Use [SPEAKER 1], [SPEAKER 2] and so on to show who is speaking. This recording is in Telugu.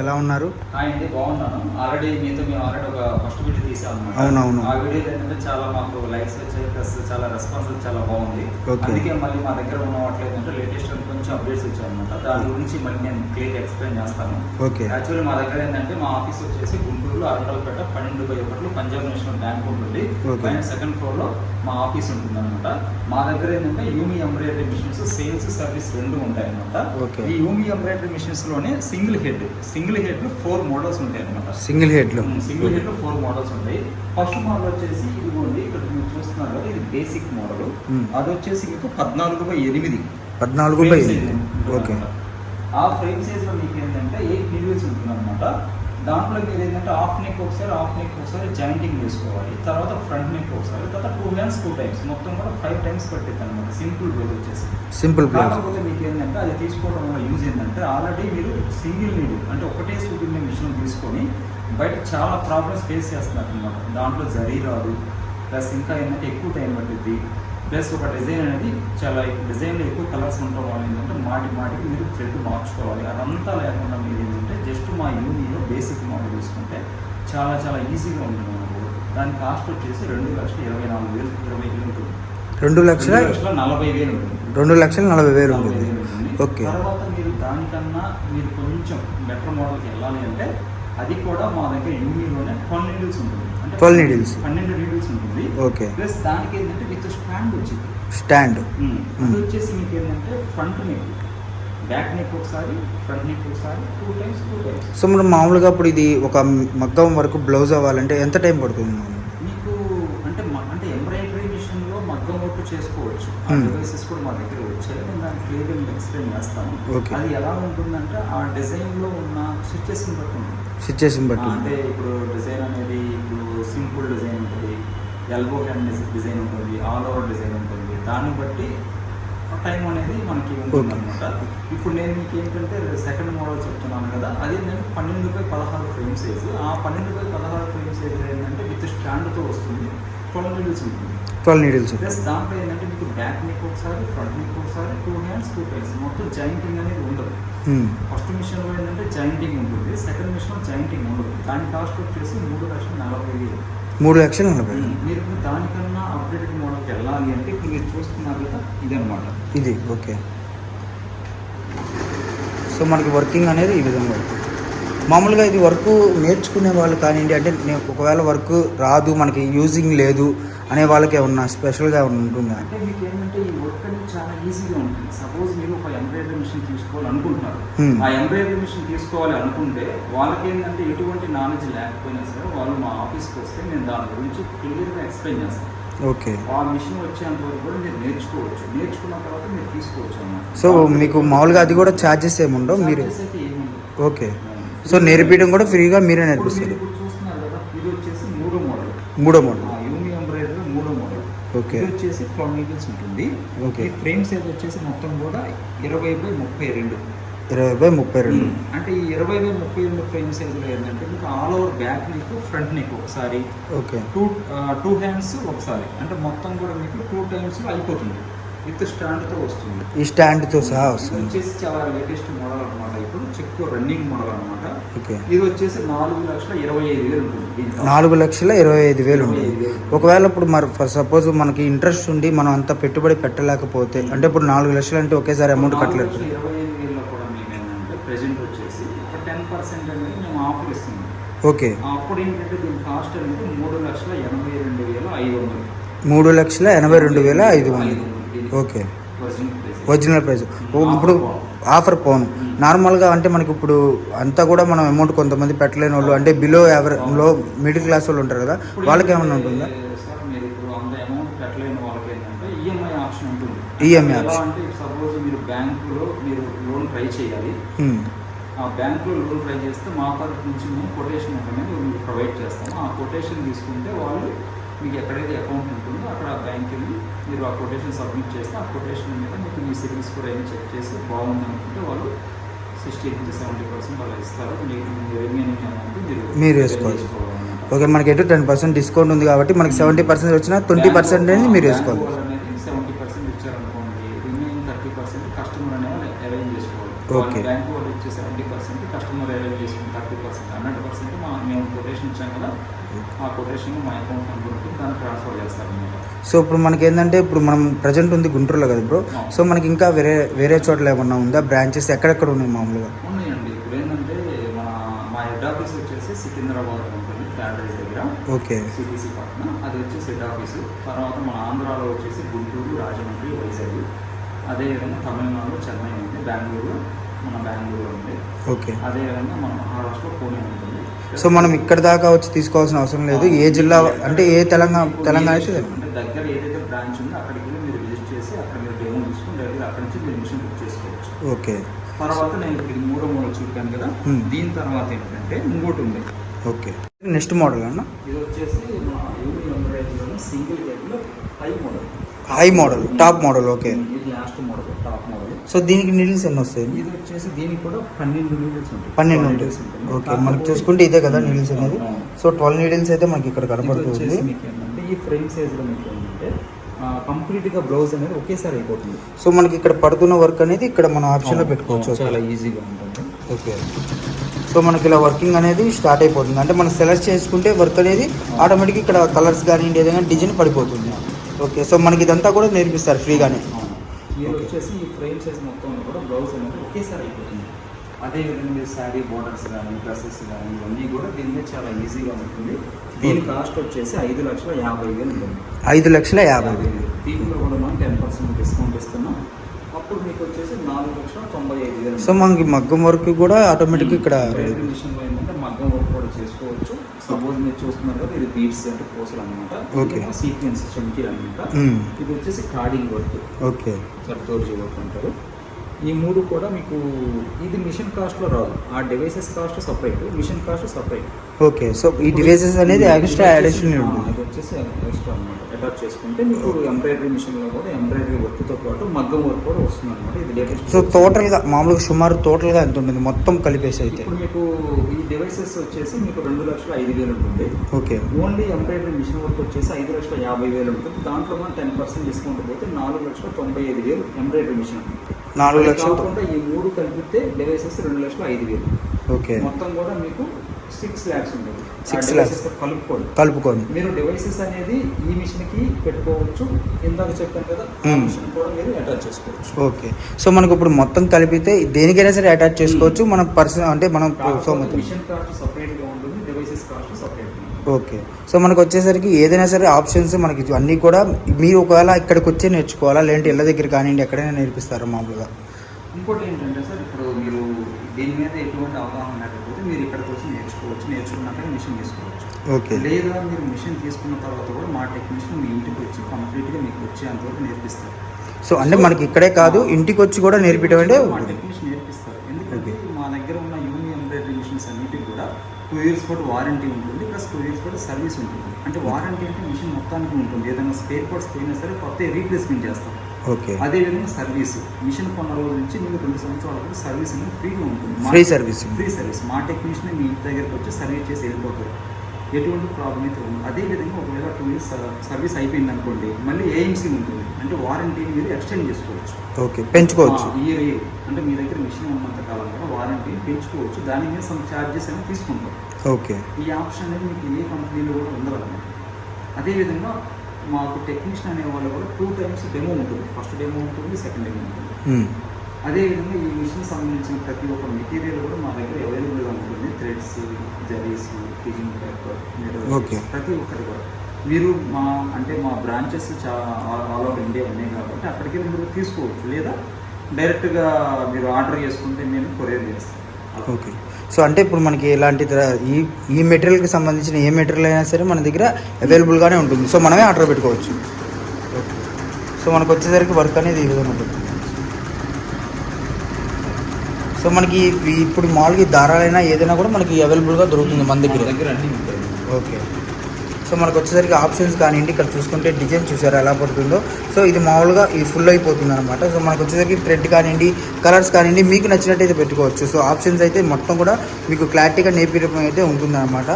[SPEAKER 1] ఎలా ఉన్నారు
[SPEAKER 2] అండి బాగున్నాను ఆల్రెడీ మీతో మేము ఆల్రెడీ ఒక ఫస్ట్ వీడియో తీసాం అన్నమాట.
[SPEAKER 1] అవునవును.
[SPEAKER 2] ఆ వీడియో ఏంటంటే చాలా మాకు లైక్స్ వచ్చాయి ప్లస్ చాలా రెస్పాన్స్ చాలా బాగుంది. అందుకే మళ్ళీ మా దగ్గర ఉన్న వాటిలో ఏంటంటే లేటెస్ట్ కొంచెం అప్డేట్స్ వచ్చాయి అనమాట దాని గురించి మళ్ళీ నేను క్లియర్ ఎక్స్ప్లెయిన్ చేస్తాను
[SPEAKER 1] ఓకే
[SPEAKER 2] యాక్చువల్లీ మా దగ్గర ఏంటంటే మా ఆఫీస్ వచ్చేసి గుంటూరులో అరండలపేట పన్నెండు బై ఒకటిలో పంజాబ్ నేషనల్ బ్యాంక్ ఉంటుంది. పైన సెకండ్ ఫ్లోర్లో మా ఆఫీస్ ఉంటుంది అనమాట మా దగ్గర ఏంటంటే Yumi embroidery machines sales service రెండు ఉంటాయి అనమాట. ఈ యూమి ఎంబ్రాయిడరీ మిషన్స్లోనే సింగిల్ హెడ్ సింగిల్ హెడ్లో ఫోర్ మోడల్స్ ఉంటాయి అనమాట
[SPEAKER 1] సింగిల్ హెడ్లో.
[SPEAKER 2] సింగిల్ హెడ్లో ఫోర్ మోడల్స్ ఉంటాయి. ఫస్ట్ మోడల్ వచ్చేసి ఇదిగోండి ఇక్కడ మీరు చూస్తున్నారు కదా ఇది బేసిక్ మోడల్. అది వచ్చేసి మీకు పద్నాలుగు బై ఎనిమిది.
[SPEAKER 1] పద్నాలుగు బై ఎనిమిది. ఓకే.
[SPEAKER 2] ఆ ఫ్రేమ్ సైజ్లో మీకు ఏంటంటే ఎయిట్ నీడిల్స్ ఉంటుంది అనమాట దాంట్లో మీరు ఏంటంటే హాఫ్ నెక్ ఒకసారి హాఫ్ నెక్ ఒకసారి జాయింటింగ్ వేసుకోవాలి. తర్వాత ఫ్రంట్ నెక్ ఒకసారి తర్వాత టూ హ్యాండ్స్ టూ టైమ్స్ మొత్తం కూడా ఫైవ్ టైమ్స్ పట్టిద్ది అనమాట సింపుల్ రోజు వచ్చేసి.
[SPEAKER 1] సింపుల్
[SPEAKER 2] కాకపోతే మీకు అది తీసుకోవడం వల్ల యూజ్ ఏంటంటే ఆల్రెడీ మీరు సింగిల్ నీడ్ అంటే ఒకటే సూటింగ్ మిషన్ తీసుకొని బయట చాలా ప్రాబ్లమ్స్ ఫేస్ చేస్తున్నారు అనమాట దాంట్లో జరీ రాదు ప్లస్ ఇంకా ఏంటంటే ఎక్కువ టైం పట్టిద్ది ప్లస్ ఒక డిజైన్ అనేది చాలా డిజైన్లో ఎక్కువ కలర్స్ ఉండటం వల్ల ఏంటంటే మాటి మాటికి మీరు థ్రెడ్ మార్చుకోవాలి. అదంతా లేకుండా మీరు ఏంటంటే జస్ట్ మా యూనిలో బేసిక్ మోడల్ తీసుకుంటే చాలా చాలా ఈజీగా ఉంటుంది మనకు దాని కాస్ట్ వచ్చేసి రెండు లక్షల ఇరవై నాలుగు వేలు ఇరవై వేలు ఉంటుంది.
[SPEAKER 1] రెండు లక్షల
[SPEAKER 2] నలభై వేలు ఉంటుంది.
[SPEAKER 1] రెండు లక్షల నలభై వేలు ఉంటుంది. ఓకే.
[SPEAKER 2] తర్వాత మీరు దానికన్నా మీరు కొంచెం బెటర్ మోడల్కి వెళ్ళాలి అంటే అది కూడా మా దగ్గర యూనిలోనే ట్వెల్వ్ నీడిల్స్ ఉంటుంది. అంటే
[SPEAKER 1] 12 needles.
[SPEAKER 2] పన్నెండు నీడిల్స్ ఉంటుంది.
[SPEAKER 1] ఓకే.
[SPEAKER 2] ప్లస్ దానికి ఏంటంటే విత్ స్టాండ్ వచ్చింది.
[SPEAKER 1] స్టాండ్.
[SPEAKER 2] అది వచ్చేసి మీకు ఏంటంటే ఫ్రంట్ నెక్ బ్యాక్ నెక్ ఒకసారి ఫ్రంట్ నెక్ ఒకసారి two times two times
[SPEAKER 1] so మనం మామూలుగా ఇప్పుడు ఇది ఒక మగ్గం వరకు బ్లౌజ్ అవ్వాలంటే ఎంత టైం పడుతుంది?
[SPEAKER 2] మీకు అంటే అంటే ఎంబ్రాయిడరీ వర్క్ చేసుకోవచ్చు. ఆ
[SPEAKER 1] Hmm.
[SPEAKER 2] డివైసెస్ కూడా మా దగ్గర వచ్చాయి. నేను దాని క్లియర్గా ఎక్స్ప్లెయిన్ చేస్తాను. అది ఎలా ఉంటుందంటే ఆ డిజైన్లో ఉన్న స్విచ్చెస్ బట్టి. ఉంటుంది
[SPEAKER 1] సిచ్యుయేషన్ బట్టి.
[SPEAKER 2] అంటే ఇప్పుడు డిజైన్ అనేది ఇప్పుడు సింపుల్ డిజైన్ ఉంటుంది. ఎల్బో హ్యాండ్ డిజైన్ ఉంటుంది. ఆల్ ఓవర్ డిజైన్ ఉంటుంది. దాన్ని బట్టి టైం అనేది మనకి ఉంటుంది. అనమాట ఇప్పుడు నేను మీకు ఏంటంటే సెకండ్ మోడల్ చెప్తున్నాను కదా. అది నేను పన్నెండు బై పదహారు ఫ్రేమ్ సైజ్ ఆ పన్నెండు బై పదహారు ఫ్రేమ్ సైజ్ ఏంటంటే విత్ స్టాండ్తో వస్తుంది. ట్వెల్వ్ నీడిల్స్ ఉంటుంది.
[SPEAKER 1] ట్వెల్వ్ నీడిల్స్
[SPEAKER 2] దాంట్లో ఏంటంటే మీకు బ్యాక్ నెక్ ఒకసారి ఫ్రంట్ నెక్ ఒకసారి టూ హ్యాండ్స్ టూ టైమ్స్ మొత్తం జాయింటింగ్ అనేది ఉండదు. ఫస్ట్ మిషన్లో ఏంటంటే జాయింటింగ్ ఉంటుంది. సెకండ్ మిషన్లో జాయింటింగ్ ఉండదు. దాని కాస్ట్ వచ్చేసి మూడు లక్షల నలభై వేలు.
[SPEAKER 1] మూడు లక్షల నలభై వేలు.
[SPEAKER 2] మీరు దానికన్నా అప్డేటెడ్ మోడల్కి వెళ్ళాలి అంటే మీరు చూస్తున్నారు కదా ఇదనమాట
[SPEAKER 1] ఇది ఓకే. సో మనకి వర్కింగ్ అనేది ఈ విధంగా మామూలుగా ఇది వర్క్ నేర్చుకునే వాళ్ళు కానివ్వండి అంటే నేను ఒకవేళ వర్క్ రాదు మనకి యూజింగ్ లేదు అనే వాళ్ళకి ఏమన్నా స్పెషల్గా ఉంటుందా?
[SPEAKER 2] అంటే మీకు ఏంటంటే ఈ వర్క్ అనేది చాలా ఈజీగా ఉంటుంది. సపోజ్ మీరు ఒక ఎంబ్రాయిడరీ మిషన్ తీసుకోవాలి అనుకుంటున్నారు
[SPEAKER 1] Hmm.
[SPEAKER 2] ఆ ఎంబ్రాయిడరీ మిషన్ తీసుకోవాలి అనుకుంటే వాళ్ళకి ఏంటంటే ఎటువంటి నాలెడ్జ్ లేకపోయినా సరే వాళ్ళు మా ఆఫీస్కి వస్తే నేను దాని గురించి క్లియర్గా ఎక్స్ప్లెయిన్ చేస్తాను.
[SPEAKER 1] ఓకే.
[SPEAKER 2] ఆ మిషన్ వచ్చేంత వరకు కూడా మీరు నేర్చుకోవచ్చు. నేర్చుకున్న తర్వాత మీరు తీసుకోవచ్చు అన్నమాట.
[SPEAKER 1] సో మీకు మామూలుగా అది కూడా ఛార్జెస్ ఏముండవు? మీరు. ఓకే. సో నేర్పించడం కూడా ఫ్రీగా మీరే నేర్పిస్తారు.
[SPEAKER 2] మూడో మోడల్
[SPEAKER 1] మూడో మోడల్
[SPEAKER 2] ఆ యూమి ఎంబ్రాయిడరీ మూడో మోడల్
[SPEAKER 1] ఓకే.
[SPEAKER 2] వచ్చేసి ట్వెల్వ్ నీడిల్స్ ఉంటుంది.
[SPEAKER 1] ఓకే.
[SPEAKER 2] ఫ్రేమ్ సైజ్ వచ్చేసి మొత్తం కూడా ఇరవై బై ముప్పై రెండు.
[SPEAKER 1] ఇరవై బై ముప్పై రెండు.
[SPEAKER 2] అంటే ఈ ఇరవై బై ముప్పై రెండు ఫ్రేమ్ సైజులో ఏంటంటే మీకు all over back neck front neck ఒకసారి.
[SPEAKER 1] ఓకే.
[SPEAKER 2] టూ టూ హ్యాండ్స్ ఒకసారి. అంటే మొత్తం కూడా మీకు టూ టైమ్స్ అయిపోతుంది. విత్ స్టాండ్తో వస్తుంది.
[SPEAKER 1] ఈ స్టాండ్తో సహా వస్తుంది.
[SPEAKER 2] వచ్చేసి చాలా లేటెస్ట్ మోడల్ అనమాట చెక్ రన్నింగ్ మోడల్ అనమాట ఇది వచ్చేసి నాలుగు లక్షల ఇరవై ఐదు వేలు ఉంటుంది.
[SPEAKER 1] నాలుగు లక్షల ఇరవై ఐదు వేలు ఉంటుంది. ఒకవేళ ఇప్పుడు మరి ఫర్ సపోజ్ మనకి ఇంట్రెస్ట్ ఉండి మనం అంత పెట్టుబడి పెట్టలేకపోతే అంటే ఇప్పుడు నాలుగు లక్షలు అంటే ఒకేసారి అమౌంట్ కట్టలేదు
[SPEAKER 2] ఇరవై ఐదు వేలలో కూడా మేము ఏంటంటే ప్రెజెంట్ వచ్చేసి ఒక టెన్ పర్సెంట్ అనేది మేము ఆఫర్ ఇస్తున్నాం.
[SPEAKER 1] ఓకే.
[SPEAKER 2] అప్పుడు ఏంటంటే దీని కాస్ట్ అనేది మూడు లక్షల ఎనభై రెండు వేల ఐదు వందలు.
[SPEAKER 1] మూడు లక్షల ఎనభై రెండు వేల ఐదు వందలు. ఓకే. ఒరిజినల్ ప్రైస్ ఇప్పుడు ఆఫర్ పోను. నార్మల్గా అంటే మనకి ఇప్పుడు అంతా కూడా మనం అమౌంట్ కొంతమంది పెట్టలేని వాళ్ళు అంటే బిలో యావరేజ్లో మిడిల్ క్లాస్ వాళ్ళు ఉంటారు కదా వాళ్ళకి ఏమైనా ఉంటుందా?
[SPEAKER 2] ఈఎంఐ ఆప్షన్ సపోజ్ మీరు బ్యాంకులో మీరు లోన్ ట్రై చేయాలి.
[SPEAKER 1] హ్మ్.
[SPEAKER 2] ఆ బ్యాంకులో లోన్ ట్రై చేస్తే మా తరఫు నుంచి మేము కొటేషన్ అనేది ప్రొవైడ్ చేస్తాము. ఆ కొటేషన్ తీసుకుంటే వాళ్ళు మీకు ఎక్కడైతే అకౌంట్ ఉంటుందో అక్కడ ఆ బ్యాంక్ వెళ్ళి మీరు ఆ కొటేషన్ సబ్మిట్ చేస్తే ఆ కొటేషన్ మీద మీకు మీ సివిల్స్ కూడా ఏమి చెక్ చేసి బాగుంది అనుకుంటే వాళ్ళు సిక్స్టీ నుంచి సెవెంటీ పర్సెంట్ అలా ఇస్తారు. రిమైనింగ్ అమౌంట్ మీరు
[SPEAKER 1] మీరు వేసుకోవాలి. ఓకే మనకి ఎటు టెన్ పర్సెంట్ డిస్కౌంట్ ఉంది కాబట్టి మనకి సెవెంటీ పర్సెంట్ వచ్చినా ట్వంటీ పర్సెంట్ అనేది మీరు వేసుకోవాలి.
[SPEAKER 2] వాళ్ళు అనేది సెవెంటీ పర్సెంట్ ఇచ్చారనుకోండి రిమైనింగ్ థర్టీ పర్సెంట్ కస్టమర్ అనే వాళ్ళు అరేంజ్ చేసుకోవాలి.
[SPEAKER 1] Okay.
[SPEAKER 2] బ్యాంక్ వాళ్ళు ఇచ్చే సెవెంటీ పర్సెంట్ కస్టమర్ చేసుకోవాలి percent thirty percent hundred percent మా మేము కొటేషన్ ఇచ్చాం కదా ఆ కొటేషన్ మా అకౌంట్ నెంబర్ ఉంటుంది దాన్ని ట్రాన్స్ఫర్ చేస్తారనమాట
[SPEAKER 1] సో ఇప్పుడు మనకి ఏంటంటే ఇప్పుడు మనం ప్రజెంట్ ఉంది గుంటూరులో కదా బ్రో సో మనకి ఇంకా వేరే వేరే చోట్ల ఏమన్నా ఉందా? బ్రాంచెస్ ఎక్కడెక్కడ ఉన్నాయి మామూలుగా?
[SPEAKER 2] ఉన్నాయండి. ఇప్పుడు ఏంటంటే మన మా హెడ్ ఆఫీస్ వచ్చేసి సికింద్రాబాద్ ఉంటుంది ప్యారడైజ్ దగ్గర.
[SPEAKER 1] ఓకే
[SPEAKER 2] సిటీసీ పక్కన. అది వచ్చేసి హెడ్ ఆఫీసు. తర్వాత మన ఆంధ్రాలో వచ్చేసి గుంటూరు రాజమండ్రి వైజాగ్. అదేవిధంగా తమిళనాడు చెన్నై బెంగళూరు మన బెంగళూరు ఉంది.
[SPEAKER 1] ఓకే.
[SPEAKER 2] అదేవిధంగా మన మహారాష్ట్రలో పూణే ఉంటుంది
[SPEAKER 1] సో మనం ఇక్కడ దాకా వచ్చి తీసుకోవాల్సిన అవసరం లేదు. ఏ జిల్లా అంటే ఏ తెలంగాణ తెలంగాణ అయితే
[SPEAKER 2] అంటే దగ్గర ఏదైతే బ్రాంచ్ ఉందో అక్కడికి వెళ్ళి మీరు విజిట్ చేసి అక్కడ మీరు డెమో తీసుకుని డైరెక్ట్ అక్కడి నుంచి మీరు మిషన్ బుక్ చేసుకోవచ్చు.
[SPEAKER 1] ఓకే.
[SPEAKER 2] తర్వాత నేను ఇప్పుడు మూడో మూడో చూపాను కదా. దీని తర్వాత ఏంటంటే ఇంకోటి ఉంది.
[SPEAKER 1] ఓకే. నెక్స్ట్ మోడల్ అన్న?
[SPEAKER 2] ఇది వచ్చేసి single high model.
[SPEAKER 1] High model top model okay.
[SPEAKER 2] ఇది లాస్ట్ మోడల్ మోడల్.
[SPEAKER 1] సో దీనికి నీడిల్స్ ఎన్ని వస్తాయి
[SPEAKER 2] ఇది వచ్చేసి దీనికి కూడా పన్నెండు నీడిల్స్ ఉంటాయి.
[SPEAKER 1] పన్నెండు ఉంటాయి. ఓకే మనకి చూసుకుంటే ఇదే కదా నీడిల్స్ అనేది. సో ట్వెల్వ్ నీడిల్స్ అయితే మనకి ఇక్కడ కనపడుతుంది.
[SPEAKER 2] ఈ ఫ్రేమ్ సైజ్లో మీకు ఏంటంటే కంప్లీట్గా బ్లౌజ్ అనేది ఒకేసారి అయిపోతుంది.
[SPEAKER 1] సో మనకి ఇక్కడ పడుతున్న వర్క్ అనేది ఇక్కడ మనం ఆప్షన్లో పెట్టుకోవచ్చు.
[SPEAKER 2] చాలా ఈజీగా ఉంటుంది.
[SPEAKER 1] ఓకే. సో మనకి ఇలా వర్కింగ్ అనేది స్టార్ట్ అయిపోతుంది. అంటే మనం సెలెక్ట్ చేసుకుంటే వర్క్ అనేది ఆటోమేటిక్ ఇక్కడ కలర్స్ కానివ్వండి ఏదైనా డిజైన్ పడిపోతుంది. ఓకే సో మనకి ఇదంతా కూడా నేర్పిస్తారు ఫ్రీగానే.
[SPEAKER 2] మీరు. వచ్చేసి ఈ ఫ్రేమ్ సైజ్ మొత్తం కూడా బ్లౌజ్ అనేది ఒకేసారి అయిపోతుంది. అదే విధంగా మీరు శారీ బోర్డర్స్ కానీ డ్రెస్సెస్ కానీ ఇవన్నీ కూడా దీని చాలా ఈజీగా ఉంటుంది. దీని కాస్ట్ వచ్చేసి ఐదు లక్షల యాభై వేలు ఉంటుంది.
[SPEAKER 1] ఐదు లక్షల యాభై వేలు.
[SPEAKER 2] దీంట్లో కూడా మనం టెన్ పర్సెంట్ డిస్కౌంట్ ఇస్తున్నాం. అప్పుడు మీకు వచ్చేసి నాలుగు లక్షల తొంభై ఐదు వేలు
[SPEAKER 1] సో మనకి మగ్గం వర్క్ కూడా ఆటోమేటిక్ ఇక్కడ
[SPEAKER 2] మిషన్లో ఏంటంటే మగ్గం వర్క్ కూడా చేసుకోవచ్చు. సపోజ్ మీరు చూస్తున్నారు కదా ఇది బీట్స్ అంటే పూసలు అనమాట. సీక్వెన్స్ చమ్కీ అనమాట. ఇది వచ్చేసి cording work
[SPEAKER 1] okay.
[SPEAKER 2] Zardozi work అంటారు. ఈ మూడు కూడా మీకు ఇది మిషన్ కాస్ట్లో రాదు. ఆ devices cost separate machine cost separate
[SPEAKER 1] okay. So ఈ డివైసెస్ అనేది ఎక్స్ట్రా అడిషనల్ ఉంటుంది.
[SPEAKER 2] ఇది వచ్చేసి ఎక్స్ట్రా అనమాట అటాచ్ చేసుకుంటే మీకు ఎంబ్రాయిడరీ మిషన్లో కూడా ఎంబ్రాయిడరీ వర్క్తో పాటు మగ్గం వర్క్ కూడా వస్తుంది అనమాట ఇది లేటెస్ట్
[SPEAKER 1] సో టోటల్గా మామూలుగా సుమారు టోటల్గా ఎంత ఉంటుంది? మొత్తం కలిపేసి అయితే.
[SPEAKER 2] ఇప్పుడు మీకు ఈ డివైసెస్ వచ్చేసి మీకు రెండు లక్షల ఐదు వేలు ఉంటుంది.
[SPEAKER 1] Okay.
[SPEAKER 2] Only embroidery machine work వచ్చేసి ఐదు లక్షల యాభై వేలు ఉంటుంది. దాంట్లో మనం టెన్ పర్సెంట్ డిస్కౌంట్ పోతే నాలుగు లక్షల తొంభై ఐదు వేలు ఎంబ్రాయిడరీ మిషన్
[SPEAKER 1] నాలుగు లక్షలు
[SPEAKER 2] కాకుండా ఈ మూడు కలిపితే డివైసెస్ రెండు లక్షల ఐదు వేలు.
[SPEAKER 1] ఓకే.
[SPEAKER 2] మొత్తం కూడా మీకు సిక్స్ ల్యాక్స్ ఉంటుంది. తో కలుపుకోండి.
[SPEAKER 1] కలుపుకొని
[SPEAKER 2] మీరు డివైసెస్ అనేది ఈ మిషన్కి పెట్టుకోవచ్చు. ఇందాక చెప్పాను కదా
[SPEAKER 1] Hmm.
[SPEAKER 2] మిషన్ కూడా మీరు అటాచ్ చేసుకోవచ్చు.
[SPEAKER 1] ఓకే సో మనకు ఇప్పుడు మొత్తం కలిపితే దేనికైనా సరే అటాచ్ చేసుకోవచ్చు. మనం పర్సన్ అంటే మనం సో
[SPEAKER 2] మిషన్ కాస్ట్ సపరేట్గా ఉంటుంది. Devices cost separate
[SPEAKER 1] okay so మనకు వచ్చేసరికి ఏదైనా సరే ఆప్షన్స్ మనకి అన్నీ కూడా మీరు ఒకవేళ ఇక్కడికి వచ్చి నేర్చుకోవాలా? లేదంటే ఇళ్ళ దగ్గర కానివ్వండి ఎక్కడైనా నేర్పిస్తారా మామూలుగా?
[SPEAKER 2] ఇంకోటి ఏంటంటే సార్ ఇప్పుడు మీరు దీని మీద ఎటువంటి అవగాహన మీరు ఇక్కడికి వచ్చి నేర్చుకోవచ్చు నేర్చుకున్నాక మిషన్ తీసుకోవచ్చు.
[SPEAKER 1] ఓకే.
[SPEAKER 2] లేదా మీరు మిషన్ తీసుకున్న తర్వాత కూడా మా టెక్నీషియన్ మీ ఇంటికి వచ్చి కంప్లీట్గా మీకు వచ్చేంతవరకు నేర్పిస్తారు.
[SPEAKER 1] సో అంటే మనకి ఇక్కడే కాదు ఇంటికి వచ్చి కూడా నేర్పించడం అంటే
[SPEAKER 2] మా టెక్నీషియన్ నేర్పిస్తారు. ఎందుకంటే మా దగ్గర ఉన్న యూని ఎంబ్రాయిడరీ మిషన్స్ అన్నిటికి కూడా టూ ఇయర్స్ పాటు వారంటీ ఉంటుంది ప్లస్ టూ ఇయర్స్ పాటు సర్వీస్ ఉంటుంది. అంటే వారంటీ అంటే మిషన్ మొత్తానికి ఉంటుంది. ఏదైనా స్పేర్ పార్ట్స్ పోయినా సరే కొత్త రీప్లేస్మెంట్ చేస్తాం.
[SPEAKER 1] ఓకే.
[SPEAKER 2] అదేవిధంగా సర్వీస్. మిషన్ కొన్న రోజు నుంచి మీకు రెండు సంవత్సరాల వరకు సర్వీస్ అనేది ఫ్రీగా ఉంటుంది.
[SPEAKER 1] Free servicing.
[SPEAKER 2] Free service. మా టెక్నీషియన్ మీ ఇంటి దగ్గరికి వచ్చి సర్వీస్ చేసి వెళ్ళిపోతారు. ఎటువంటి ప్రాబ్లం అయితే ఉండదు. అదేవిధంగా ఒకవేళ టూ ఇయర్స్ సర్వీస్ అయిపోయింది అనుకోండి మళ్ళీ ఏఎంసీ ఉంటుంది. అంటే వారంటీని మీరు ఎక్స్టెండ్ చేసుకోవచ్చు.
[SPEAKER 1] ఓకే పెంచుకోవచ్చు.
[SPEAKER 2] ఇయర్ అంటే మీ దగ్గర మిషన్ ఉన్నంత కాలం కూడా వారంటీ పెంచుకోవచ్చు. దాని మీద సమ్ ఛార్జెస్ అనేది తీసుకుంటారు
[SPEAKER 1] ఓకే.
[SPEAKER 2] ఈ ఆప్షన్ అనేది మీకు ఏ కంపెనీలో కూడా ఉండదు అన్నమాట. అదేవిధంగా మాకు టెక్నీషియన్ అనే వాళ్ళు కూడా టూ టైమ్స్ డెమో ఉంటుంది. ఫస్ట్ డెమో ఉంటుంది సెకండ్ డెమో ఉంటుంది.
[SPEAKER 1] మ్మ్.
[SPEAKER 2] అదేవిధంగా ఈ మిషన్ సంబంధించిన ప్రతి ఒక్క మెటీరియల్ కూడా మా దగ్గర అవైలబుల్గా ఉంటుంది. థ్రెడ్స్ జరీస్ ఫిజింగ్ పేపర్. ప్రతి ఒక్కటి కూడా. మీరు మా అంటే మా బ్రాంచెస్ చాలా ఆల్ ఓవర్ ఇండియా ఉన్నాయి కాబట్టి అక్కడికి మీరు తీసుకోవచ్చు. లేదా డైరెక్ట్గా మీరు ఆర్డర్ చేసుకుంటే మేము కొరియర్ చేస్తాం.
[SPEAKER 1] ఓకే సో అంటే ఇప్పుడు మనకి ఎలాంటి ఈ ఈ మెటీరియల్కి సంబంధించిన ఏ మెటీరియల్ అయినా సరే మన దగ్గర అవైలబుల్గానే ఉంటుంది. సో మనమే ఆర్డర్ పెట్టుకోవచ్చు. సో మనకు వచ్చేసరికి వర్క్ అనేది ఈ విధంగా ఉంటుంది. సో మనకి ఇప్పుడు మామూలుగా దారాలైనా ఏదైనా కూడా మనకి అవైలబుల్గా దొరుకుతుంది మన దగ్గర.
[SPEAKER 2] దగ్గర అన్నీ ఉంటాయి.
[SPEAKER 1] ఓకే. సో మనకు వచ్చేసరికి ఆప్షన్స్ కానివ్వండి ఇక్కడ చూసుకుంటే డిజైన్ చూసారు ఎలా పడుతుందో. సో ఇది మామూలుగా ఇది ఫుల్ అయిపోతుంది అనమాట సో మనకు వచ్చేసరికి థ్రెడ్ కానివ్వండి కలర్స్ కానివ్వండి మీకు నచ్చినట్టు అయితే పెట్టుకోవచ్చు. సో ఆప్షన్స్ అయితే మొత్తం కూడా మీకు క్లారిటీగా నేర్పించడం అయితే ఉంటుందన్నమాట.